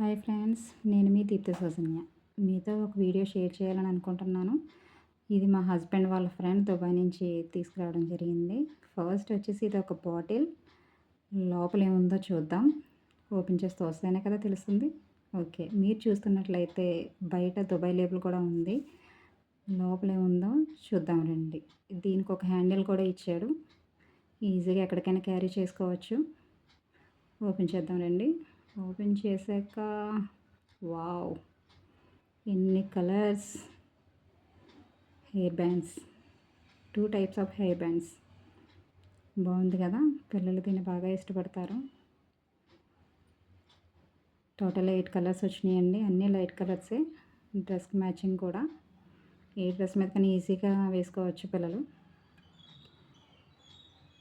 Hi friends నేను మీ దీప్త సౌజన్య. మీతో ఒక వీడియో షేర్ చేయాలని అనుకుంటున్నాను. ఇది మా హస్బెండ్ వాళ్ళ ఫ్రెండ్ దుబాయ్ నుంచి తీసుకురావడం జరిగింది. ఫస్ట్ వచ్చేసి ఇది ఒక బాటిల్. లోపల ఏముందో చూద్దాం. ఓపెన్ చేస్తే వస్తేనే కదా తెలుస్తుంది. ఓకే మీరు చూస్తున్నట్లయితే బయట దుబాయ్ లేబుల్ కూడా ఉంది. లోపల ఏముందో చూద్దాం రండి. దీనికి ఒక హ్యాండిల్ కూడా ఇచ్చాడు. ఈజీగా ఎక్కడికైనా క్యారీ చేసుకోవచ్చు. ఓపెన్ చేద్దాం రండి. ఓపెన్ చేశాక వావ్ ఎన్ని colours? Hair bands. Two types of hair bands. బాగుంది కదా? పిల్లలు దీన్ని బాగా ఇష్టపడతారు. టోటల్ ఎయిట్ కలర్స్ వచ్చినాయండి. అన్నీ లైట్ కలర్సే. డ్రెస్కి మ్యాచింగ్ కూడా. ఏ డ్రెస్ మీద కానీ ఈజీగా వేసుకోవచ్చు పిల్లలు.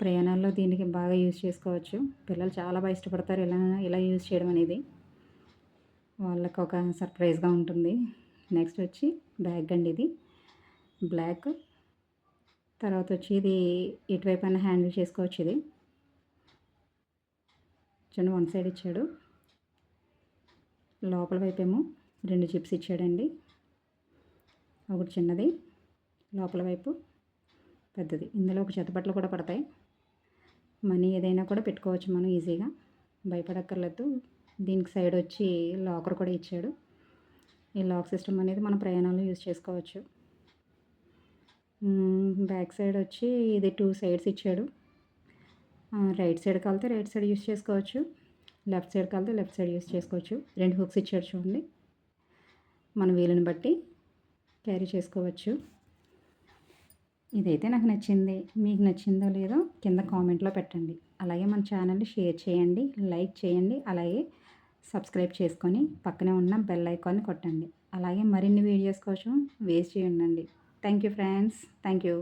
ప్రయాణాల్లో దీనికి బాగా యూజ్ చేసుకోవచ్చు. పిల్లలు చాలా బాగా ఇష్టపడతారు ఇలా ఇలా యూజ్ చేయడం అనేది. వాళ్ళకి ఒక సర్ప్రైజ్గా ఉంటుంది. నెక్స్ట్ వచ్చి బ్యాగ్ అండి ఇది. బ్లాక్. తర్వాత వచ్చి ఇది ఇటువైపు అయినా హ్యాండిల్ చేసుకోవచ్చు ఇది. చిన్న వన్ సైడ్ ఇచ్చాడు. లోపల వైపు ఏమో రెండు చిప్స్ ఇచ్చాడండి. ఒకటి చిన్నది లోపల వైపు పెద్దది. ఇందులో ఒక చెత్తబట్టలు కూడా పడతాయి. మనీ ఏదైనా కూడా పెట్టుకోవచ్చు మనం ఈజీగా. భయపడక్కర్లేదు. దీనికి సైడ్ వచ్చి లాకర్ కూడా ఇచ్చాడు. ఈ లాక్ సిస్టమ్ అనేది మన ప్రయాణాలు యూజ్ చేసుకోవచ్చు. బ్యాక్ సైడ్ వచ్చి ఇది టూ సైడ్స్ ఇచ్చాడు. రైట్ సైడ్ కలితే రైట్ సైడ్ యూస్ చేసుకోవచ్చు. లెఫ్ట్ సైడ్ కలితే లెఫ్ట్ సైడ్ యూస్ చేసుకోవచ్చు. రెండు హుక్స్ ఇచ్చాడు చూడండి. మన వీలుని బట్టి క్యారీ చేసుకోవచ్చు. ఇదైతే నాకు నచ్చింది. మీకు నచ్చిందో లేదో కింద కామెంట్లో పెట్టండి. అలాగే మన ఛానల్ని షేర్ చేయండి లైక్ చేయండి అలాగే సబ్స్క్రైబ్ చేసుకొని పక్కనే ఉన్న బెల్ ఐకాన్ని కొట్టండి. అలాగే మరిన్ని వీడియోస్ కోసం వేస్ట్ చేయండి thank you friends. Thank you.